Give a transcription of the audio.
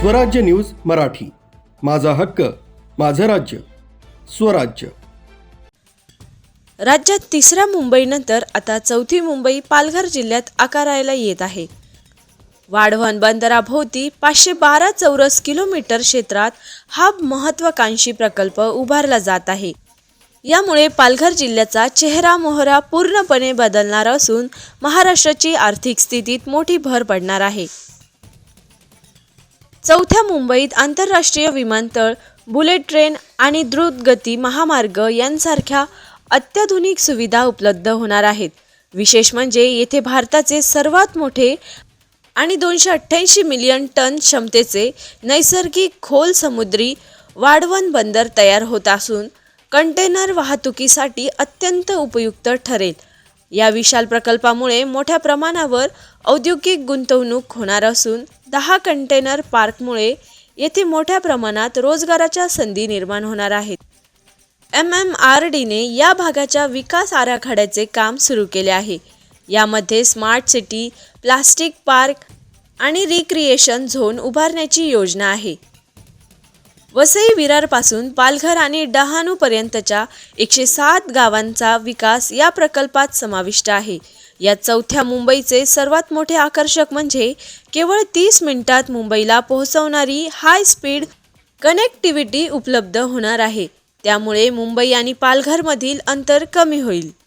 स्वराज्य न्यूज मराठी. माझा हक्क माझं राज्य. स्वराज्य. राज्यात तिसऱ्या मुंबईनंतर आता चौथी मुंबई पालघर जिल्ह्यात आकारायला येत आहे. वाढवण बंदराभोवती पाचशे बारा चौरस किलोमीटर क्षेत्रात हा महत्वाकांक्षी प्रकल्प उभारला जात आहे. यामुळे पालघर जिल्ह्याचा चेहरा मोहरा पूर्णपणे बदलणार असून महाराष्ट्राची आर्थिक स्थितीत मोठी भर पडणार आहे. चौथ्या मुंबईत आंतरराष्ट्रीय विमानतळ बुलेट ट्रेन आणि द्रुतगती महामार्ग यांसारख्या अत्याधुनिक सुविधा उपलब्ध होणार आहेत. विशेष म्हणजे येथे भारताचे सर्वात मोठे आणि दोनशे अठ्ठ्याऐंशी मिलियन टन क्षमतेचे नैसर्गिक खोल समुद्री वाढवण बंदर तयार होत असून कंटेनर वाहतुकीसाठी अत्यंत उपयुक्त ठरेल. या विशाल प्रकल्पामुळे मोठ्या प्रमाणावर औद्योगिक गुंतवणूक होणार असून दहा कंटेनर पार्कमुळे येथे मोठ्या प्रमाणात रोजगाराच्या संधी निर्माण होणार आहेत. एम एम आर डीने या भागाच्या विकास आराखड्याचे काम सुरू केले आहे. यामध्ये स्मार्ट सिटी प्लास्टिक पार्क आणि रिक्रिएशन झोन उभारण्याची योजना आहे. वसई विरारपासून पालघर आणि डहाणूपर्यंतच्या एकशे सात गावांचा विकास या प्रकल्पात समाविष्ट आहे. या चौथ्या मुंबईचे सर्वात मोठे आकर्षक म्हणजे केवळ तीस मिनिटात मुंबईला पोहोचवणारी हाय स्पीड कनेक्टिव्हिटी उपलब्ध होणार आहे. त्यामुळे मुंबई आणि पालघरमधील अंतर कमी होईल.